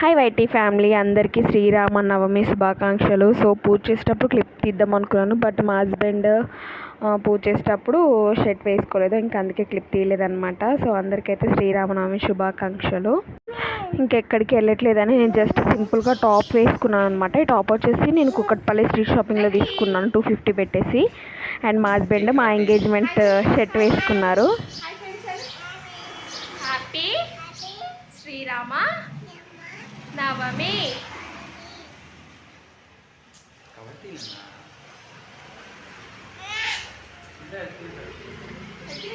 High YT family అందరికీ శ్రీరామ నవమి శుభాకాంక్షలు. So పూజ చేసేటప్పుడు క్లిప్ తీద్దాం అనుకున్నాను బట్ మా హస్బెండ్ పూజ చేసేటప్పుడు షర్ట్ వేసుకోలేదు. ఇంకా అందుకే క్లిప్ తీయలేదన్నమాట. సో అందరికైతే శ్రీరామనవమి శుభాకాంక్షలు. ఇంకెక్కడికి వెళ్ళట్లేదని నేను జస్ట్ సింపుల్గా టాప్ వేసుకున్నాను అనమాట ఈ టాప్ వచ్చేసి నేను కుక్కట్పల్లి స్ట్రీట్ షాపింగ్లో తీసుకున్నాను టూ ఫిఫ్టీ పెట్టేసి. అండ్ మా హస్బెండ్ మా ఎంగేజ్మెంట్ షర్ట్ వేసుకున్నారు. హ్యాపీ శ్రీరామ నవమి.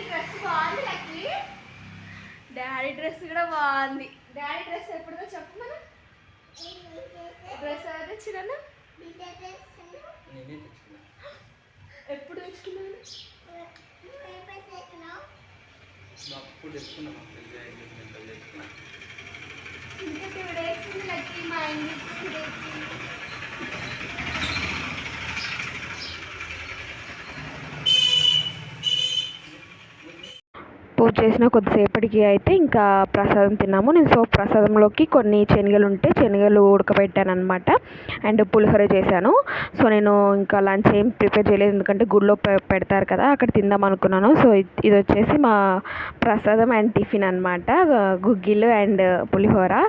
డ్రెస్ బాగుంది లక్కీ. డాడీ డ్రెస్ కూడా బాగుంది. డాడీ డ్రెస్ ఎప్పుడుదో చెప్పు మన డ్రెస్ ఎవరు తెచ్చినాను ఎప్పుడు తెచ్చుకున్నాను ఇంకా టూ డేస్ ఉంది లక్కీ మా ఎంగేజ్మెంట్ పూజ చేసిన కొద్దిసేపటికి అయితే ఇంకా ప్రసాదం తిన్నాము. నేను సో ప్రసాదంలోకి కొన్ని శనగలు ఉంటే శనగలు ఉడకబెట్టాను అనమాట అండ్ పులిహోర చేశాను. సో నేను ఇంకా లంచ్ ఏం ప్రిపేర్ చేయలేదు. ఎందుకంటే గుడిలో పెడతారు కదా అక్కడ తిందాం అనుకున్నాను. సో ఇది- ఇది వచ్చేసి మా ప్రసాదం అండ్ టిఫిన్ అనమాట గుగ్గిలు అండ్ పులిహోర.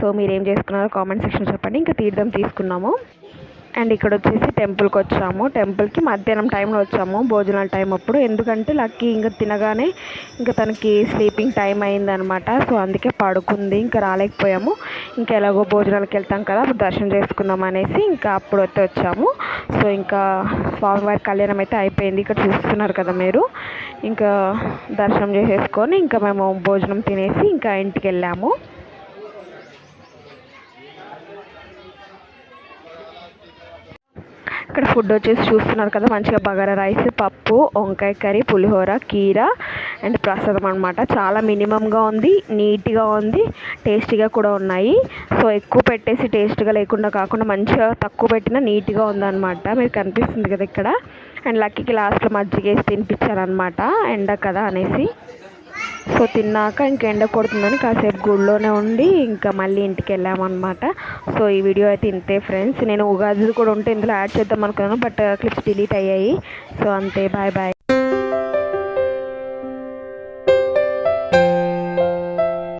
సో మీరు ఏం చేసుకున్నారో కామెంట్ సెక్షన్ చెప్పండి. ఇంకా తీర్థం తీసుకున్నాము. అండ్ ఇక్కడ వచ్చేసి టెంపుల్కి వచ్చాము. టెంపుల్కి మధ్యాహ్నం టైంలో వచ్చాము. భోజనాల టైం అప్పుడు. ఎందుకంటే లక్కీ ఇంకా తినగానే ఇంకా తనకి స్లీపింగ్ టైం అయిందనమాట సో అందుకే పడుకుంది. ఇంకా రాలేకపోయాము. ఇంకా ఎలాగో భోజనాలకు వెళ్తాం కదా దర్శనం చేసుకుందాం అనేసి ఇంకా అప్పుడు అయితే వచ్చాము. సో ఇంకా స్వామివారి కళ్యాణం అయితే అయిపోయింది. ఇక్కడ చూస్తున్నారు కదా మీరు. ఇంకా దర్శనం చేసేసుకొని ఇంకా మేము భోజనం తినేసి ఇంకా ఇంటికి వెళ్ళాము. ఇక్కడ ఫుడ్ వచ్చేసి చూస్తున్నారు కదా మంచిగా బగారా రైస్ పప్పు వంకాయ కర్రీ పులిహోర కీర అండ్ ప్రసాదం అనమాట చాలా మినిమంగా ఉంది నీట్గా ఉంది టేస్టీగా కూడా ఉన్నాయి. సో ఎక్కువ పెట్టేసి టేస్ట్గా లేకుండా కాకుండా మంచిగా తక్కువ పెట్టినా నీట్గా ఉందన్నమాట. మీరు కనిపిస్తుంది కదా ఇక్కడ. అండ్ లక్కీకి లాస్ట్లో మజ్జిగ వేసి తినిపించాను అనమాట ఎండ కదా అనేసి. సో తిన్నాక ఇంక ఎండ కొడుతుందని కాసేపు గుడిలోనే ఉండి ఇంకా మళ్ళీ ఇంటికి వెళ్ళామన్నమాట. సో ఈ వీడియో అయితే ఇంతే ఫ్రెండ్స్. నేను ఉగాది కూడా ఉంటే ఇందులో యాడ్ చేద్దాం అనుకున్నాను బట్ క్లిప్స్ డిలీట్ అయ్యాయి. సో అంతే బాయ్ బాయ్.